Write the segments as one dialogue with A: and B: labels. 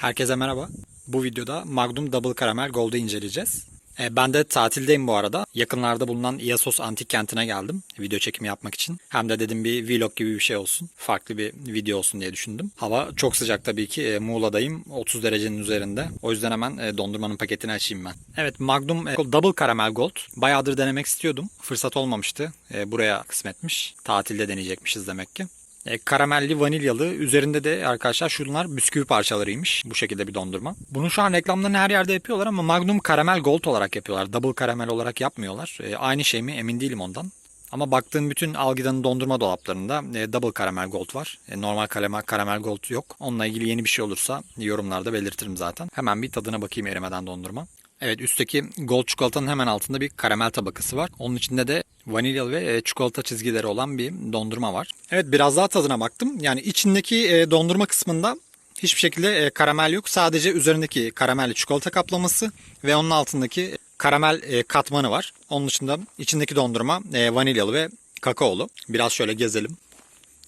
A: Herkese merhaba. Bu videoda Magnum Double Caramel Gold'u inceleyeceğiz. E, ben de tatildeyim bu arada. Yakınlarda bulunan Iasos Antik Kenti'ne geldim video çekimi yapmak için. Hem de dedim bir vlog gibi bir şey olsun. Farklı bir video olsun diye düşündüm. Hava çok sıcak tabii ki. E, Muğla'dayım. 30 derecenin üzerinde. O yüzden hemen e, dondurmanın paketini açayım ben. Evet Magnum Double Caramel Gold. Bayağıdır denemek istiyordum. Fırsat olmamıştı. Buraya kısmetmiş. Tatilde deneyecekmişiz demek ki. E, karamelli vanilyalı üzerinde de arkadaşlar şunlar bisküvi parçalarıymış. Bu şekilde bir dondurma. Bunu şu an reklamlarını her yerde yapıyorlar ama Magnum Karamel Gold olarak yapıyorlar. Double karamel olarak yapmıyorlar. E, aynı şey mi emin değilim ondan. Ama baktığım bütün Algida'nın dondurma dolaplarında e, Double Caramel Gold var. Normal karamel, karamel Gold yok. Onunla ilgili yeni bir şey olursa yorumlarda belirtirim zaten. Hemen bir tadına bakayım erimeden dondurma. Evet üstteki gold çikolatanın hemen altında bir karamel tabakası var. Onun içinde de vanilyalı ve e, çikolata çizgileri olan bir dondurma var. Evet biraz daha tadına baktım. Yani içindeki e, dondurma kısmında hiçbir şekilde e, karamel yok. Sadece üzerindeki karamelli çikolata kaplaması ve onun altındaki karamel katmanı var. Onun dışında içindeki dondurma vanilyalı ve kakaolu. Biraz şöyle gezelim.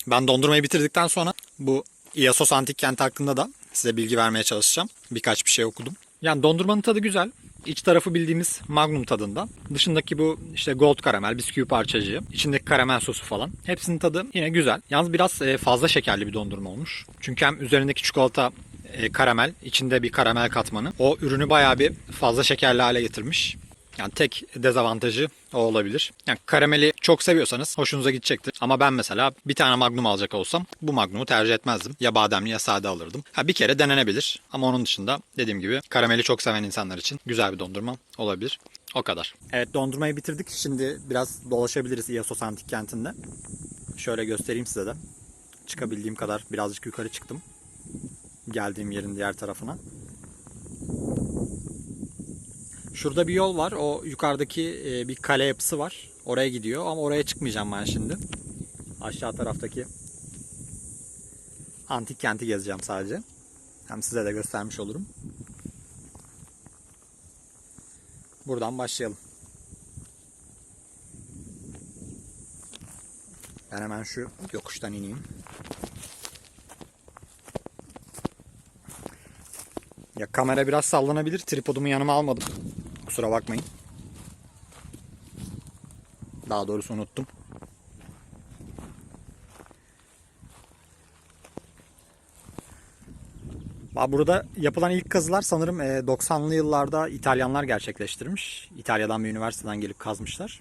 A: Ben dondurmayı bitirdikten sonra bu Iasos Antik Kent hakkında da size bilgi vermeye çalışacağım. Birkaç bir şey okudum. Yani dondurmanın tadı güzel. İç tarafı bildiğimiz Magnum tadında. Dışındaki bu işte gold karamel, bisküvi parçacığı, içindeki karamel sosu falan. Hepsinin tadı yine güzel. Yalnız biraz e, fazla şekerli bir dondurma olmuş. Çünkü hem üzerindeki çikolata e, karamel, içinde bir karamel katmanı. O ürünü bayağı bir fazla şekerli hale getirmiş. Yani tek dezavantajı o olabilir. Yani karameli çok seviyorsanız hoşunuza gidecektir. Ama ben mesela bir tane Magnum alacak olsam bu Magnum'u tercih etmezdim. Ya bademli ya sade alırdım. Ha bir kere denenebilir. Ama onun dışında dediğim gibi karameli çok seven insanlar için güzel bir dondurma olabilir. O kadar. Evet dondurmayı bitirdik. Şimdi biraz dolaşabiliriz Iasos Antik Kenti'nde. Şöyle göstereyim size de. Çıkabildiğim kadar birazcık yukarı çıktım. Geldiğim yerin diğer tarafına. Şurada bir yol var. O yukarıdaki e, bir kale yapısı var. Oraya gidiyor ama oraya çıkmayacağım ben şimdi. Aşağı taraftaki antik kenti gezeceğim sadece. Hem size de göstermiş olurum. Buradan başlayalım. Ben hemen şu yokuştan ineyim. Ya kamera biraz sallanabilir. Tripodumu yanıma almadım. Kusura bakmayın. Daha doğrusu unuttum. Burada yapılan ilk kazılar sanırım 90'lı yıllarda İtalyanlar gerçekleştirmiş. İtalya'dan bir üniversiteden gelip kazmışlar.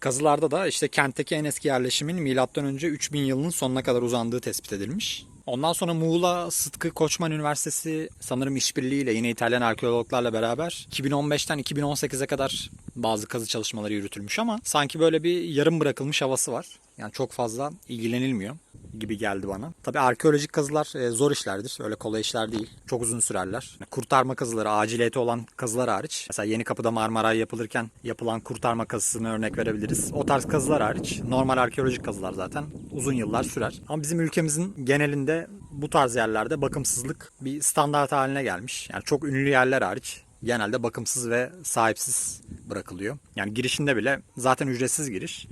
A: Kazılarda da işte kentteki en eski yerleşimin M.Ö. 3000 yılının sonuna kadar uzandığı tespit edilmiş. Ondan sonra Muğla Sıtkı Koçman Üniversitesi sanırım işbirliğiyle yine İtalyan arkeologlarla beraber 2015'ten 2018'e kadar bazı kazı çalışmaları yürütülmüş ama sanki böyle bir yarım bırakılmış havası var. Yani çok fazla ilgilenilmiyor gibi geldi bana. Tabi arkeolojik kazılar e, zor işlerdir. Öyle kolay işler değil. Çok uzun sürerler. Kurtarma kazıları, aciliyeti olan kazılar hariç. Mesela Yeni Kapı'da Marmaray yapılırken yapılan kurtarma kazısını örnek verebiliriz. O tarz kazılar hariç. Normal arkeolojik kazılar zaten uzun yıllar sürer. Ama bizim ülkemizin genelinde bu tarz yerlerde bakımsızlık bir standart haline gelmiş. Yani çok ünlü yerler hariç genelde bakımsız ve sahipsiz bırakılıyor. Yani girişinde bile zaten ücretsiz giriş.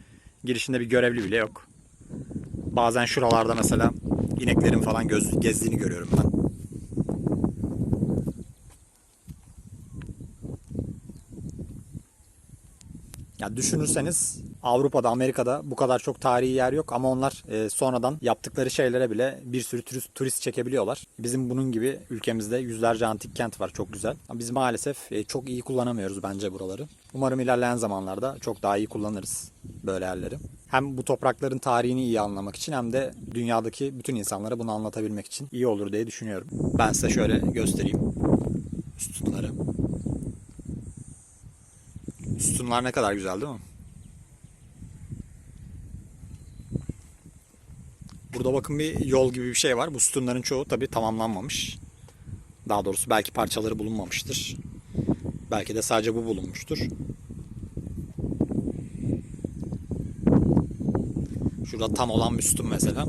A: Girişinde bir görevli bile yok. Bazen şuralarda mesela ineklerin falan göz, gezdiğini görüyorum ben. Ya düşünürseniz Avrupa'da, Amerika'da bu kadar çok tarihi yer yok ama onlar e, sonradan yaptıkları şeylere bile bir sürü turist, turist çekebiliyorlar. Bizim bunun gibi ülkemizde yüzlerce antik kent var çok güzel. Biz maalesef e, çok iyi kullanamıyoruz bence buraları. Umarım ilerleyen zamanlarda çok daha iyi kullanırız böyle yerleri. Hem bu toprakların tarihini iyi anlamak için hem de dünyadaki bütün insanlara bunu anlatabilmek için iyi olur diye düşünüyorum. Ben size şöyle göstereyim sütunları. Sütunlar ne kadar güzel değil mi? Burada bakın bir yol gibi bir şey var. Bu sütunların çoğu tabi tamamlanmamış. Daha doğrusu belki parçaları bulunmamıştır. Belki de sadece bu bulunmuştur. Şurada tam olan bir sütun mesela.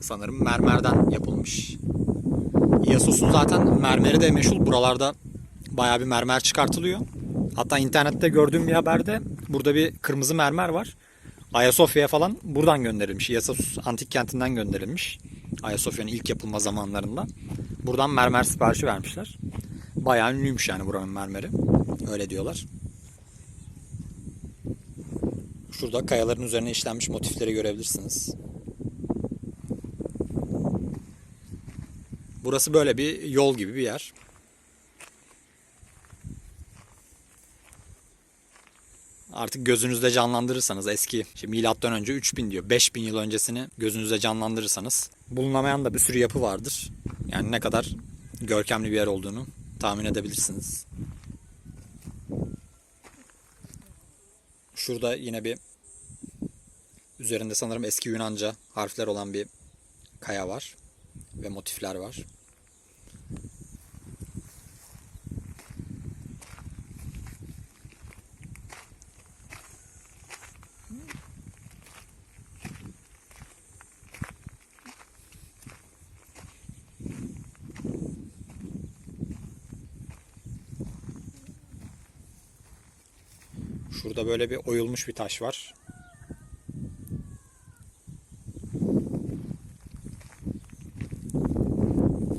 A: Sanırım mermerden yapılmış. Iasos'un zaten mermeri de meşhur. Buralarda bayağı bir mermer çıkartılıyor. Hatta internette gördüğüm bir haberde burada bir kırmızı mermer var. Ayasofya'ya falan buradan gönderilmiş. Iyasos antik kentinden gönderilmiş. Ayasofya'nın ilk yapılma zamanlarında. Buradan mermer siparişi vermişler. Bayağı ünlüymüş yani buranın mermeri. Öyle diyorlar. Şurada kayaların üzerine işlenmiş motifleri görebilirsiniz. Burası böyle bir yol gibi bir yer. Artık gözünüzde canlandırırsanız eski işte milattan önce 3000 diyor 5000 yıl öncesini gözünüzde canlandırırsanız bulunamayan da bir sürü yapı vardır. Yani ne kadar görkemli bir yer olduğunu tahmin edebilirsiniz. Şurada yine bir üzerinde sanırım eski Yunanca harfler olan bir kaya var ve motifler var. Şurada böyle bir oyulmuş bir taş var.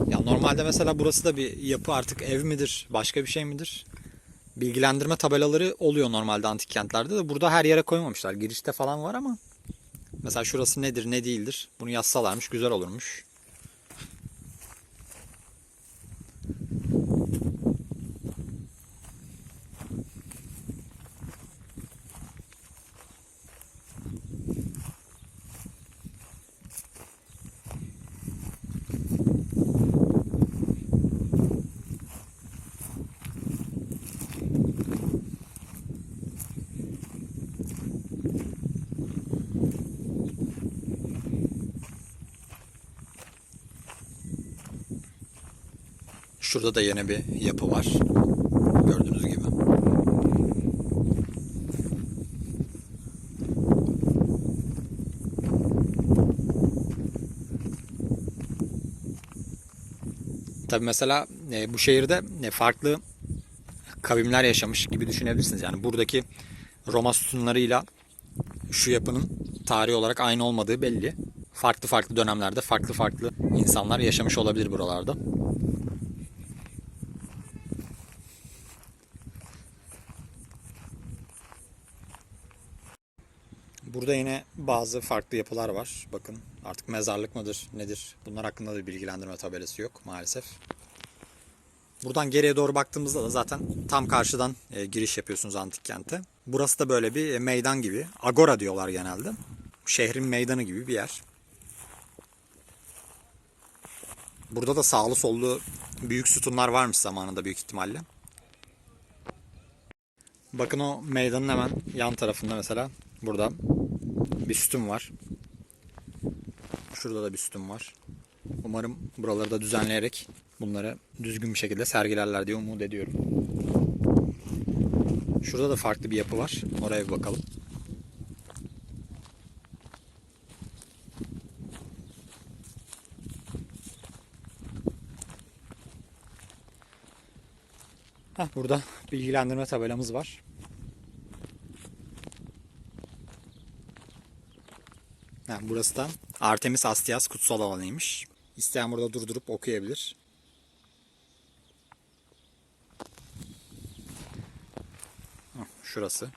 A: Ya normalde mesela burası da bir yapı artık ev midir, başka bir şey midir? Bilgilendirme tabelaları oluyor normalde antik kentlerde de burada her yere koymamışlar. Girişte falan var ama mesela şurası nedir, ne değildir? Bunu yazsalarmış güzel olurmuş. Şurada da yine bir yapı var. Gördüğünüz gibi. Tabi mesela e, bu şehirde e, farklı kavimler yaşamış gibi düşünebilirsiniz. Yani buradaki Roma sütunlarıyla şu yapının tarihi olarak aynı olmadığı belli. Farklı farklı dönemlerde farklı farklı insanlar yaşamış olabilir buralarda. Burada yine bazı farklı yapılar var. Bakın artık mezarlık mıdır nedir bunlar hakkında da bilgilendirme tabelası yok maalesef. Buradan geriye doğru baktığımızda da zaten tam karşıdan e, giriş yapıyorsunuz antik kente. Burası da böyle bir e, meydan gibi. Agora diyorlar genelde. Şehrin meydanı gibi bir yer. Burada da sağlı sollu büyük sütunlar varmış zamanında büyük ihtimalle. Bakın o meydanın hemen yan tarafında mesela burada sütun var. Şurada da sütun var. Umarım buraları da düzenleyerek bunları düzgün bir şekilde sergilerler diye umut ediyorum. Şurada da farklı bir yapı var. Oraya bir bakalım. Heh, burada bilgilendirme tabelamız var. Yani burası da Artemis Astias kutsal alanıymış. İsteyen burada durdurup okuyabilir. Şurası.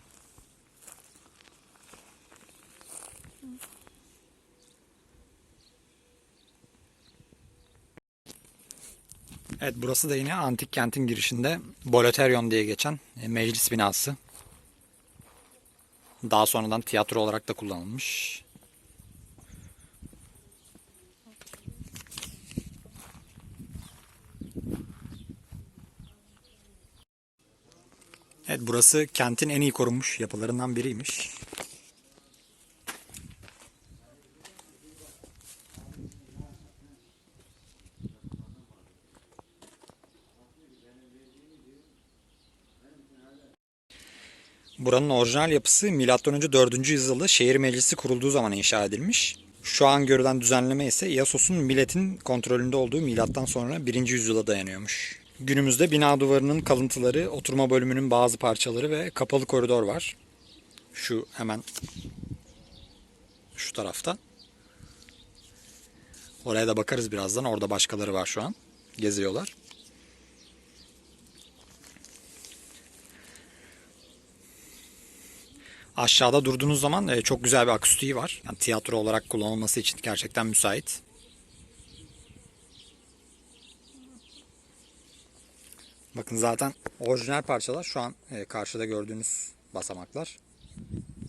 A: Evet burası da yine antik kentin girişinde Boloterion diye geçen e, meclis binası. Daha sonradan tiyatro olarak da kullanılmış. Evet burası kentin en iyi korunmuş yapılarından biriymiş. Buranın orijinal yapısı M.Ö. 4. yüzyılda şehir meclisi kurulduğu zaman inşa edilmiş. Şu an görülen düzenleme ise Iasos'un milletin kontrolünde olduğu milattan sonra 1. yüzyıla dayanıyormuş. Günümüzde bina duvarının kalıntıları, oturma bölümünün bazı parçaları ve kapalı koridor var. Şu hemen şu tarafta. Oraya da bakarız birazdan. Orada başkaları var şu an. Geziyorlar. Aşağıda durduğunuz zaman e, çok güzel bir akustiği var. Yani tiyatro olarak kullanılması için gerçekten müsait. Bakın zaten orijinal parçalar şu an e, karşıda gördüğünüz basamaklar.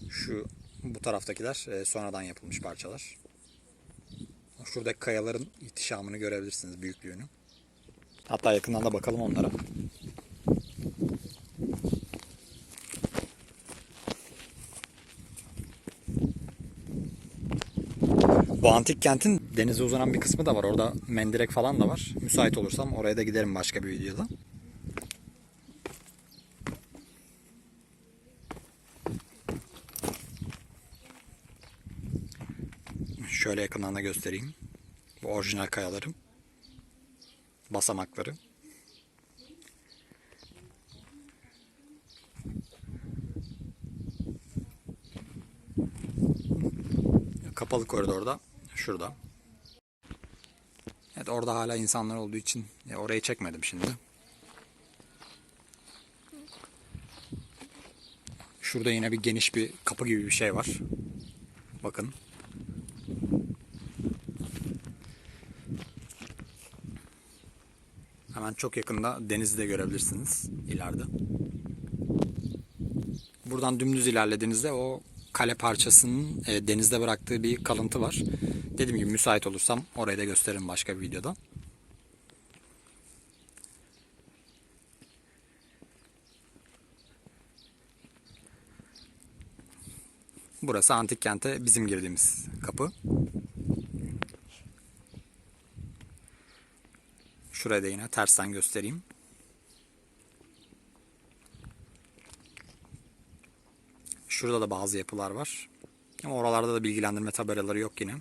A: Şu bu taraftakiler e, sonradan yapılmış parçalar. Şuradaki kayaların ihtişamını görebilirsiniz, büyüklüğünü. Hatta yakından da bakalım onlara. Bu antik kentin denize uzanan bir kısmı da var. Orada mendirek falan da var. Müsait olursam oraya da giderim başka bir videoda. Şöyle yakından da göstereyim. Bu orijinal kayalarım. Basamakları. Kapalı koridorda şurada. Evet orada hala insanlar olduğu için ya orayı çekmedim şimdi. Şurada yine bir geniş bir kapı gibi bir şey var. Bakın. Hemen çok yakında denizi de görebilirsiniz ileride. Buradan dümdüz ilerlediğinizde o kale parçasının e, denizde bıraktığı bir kalıntı var. Dediğim gibi müsait olursam orayı da gösteririm başka bir videoda. Burası antik kente bizim girdiğimiz kapı. Şurayı da yine tersten göstereyim. Şurada da bazı yapılar var. Ama oralarda da bilgilendirme tabelaları yok yine.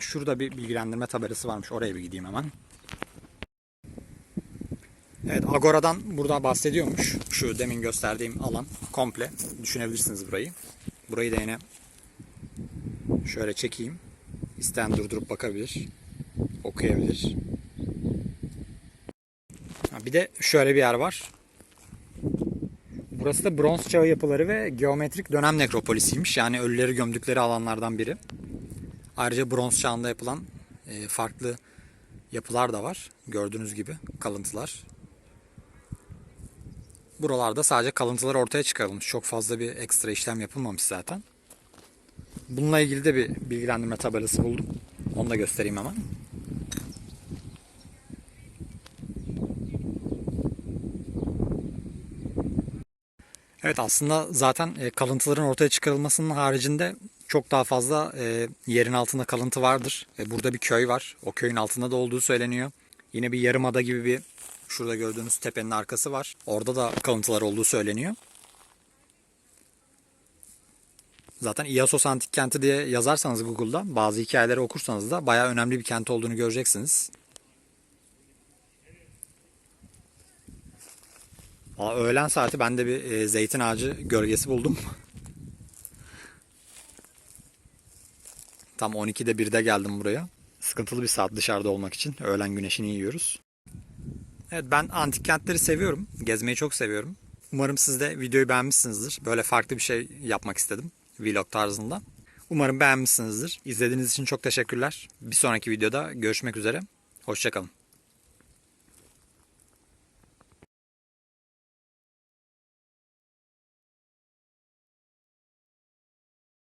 A: Şurada bir bilgilendirme tabelası varmış. Oraya bir gideyim hemen. Evet Agora'dan burada bahsediyormuş. Şu demin gösterdiğim alan komple. Düşünebilirsiniz burayı. Burayı da yine şöyle çekeyim. İsteyen durdurup bakabilir. Okuyabilir. Ha, Bir de şöyle bir yer var. Burası da bronz çağı yapıları ve geometrik dönem nekropolisiymiş. Yani ölüleri gömdükleri alanlardan biri. Ayrıca bronz çağında yapılan e, farklı yapılar da var. Gördüğünüz gibi kalıntılar. Buralarda sadece kalıntılar ortaya çıkarılmış. Çok fazla bir ekstra işlem yapılmamış zaten. Bununla ilgili de bir bilgilendirme tabelası buldum. Onu da göstereyim hemen. Evet aslında zaten e, kalıntıların ortaya çıkarılmasının haricinde çok daha fazla e, yerin altında kalıntı vardır. E, Burada bir köy var. O köyün altında da olduğu söyleniyor. Yine bir yarımada gibi bir şurada gördüğünüz tepenin arkası var. Orada da kalıntılar olduğu söyleniyor. Zaten İasos Antik Kenti diye yazarsanız Google'da bazı hikayeleri okursanız da bayağı önemli bir kent olduğunu göreceksiniz. Valla öğlen saati ben de bir e, zeytin ağacı gölgesi buldum. Tam 12'de 1'de geldim buraya. Sıkıntılı bir saat dışarıda olmak için. Öğlen güneşini yiyoruz. Evet ben antik kentleri seviyorum. Gezmeyi çok seviyorum. Umarım siz de videoyu beğenmişsinizdir. Böyle farklı bir şey yapmak istedim. Vlog tarzında. Umarım beğenmişsinizdir. İzlediğiniz için çok teşekkürler. Bir sonraki videoda görüşmek üzere. Hoşçakalın.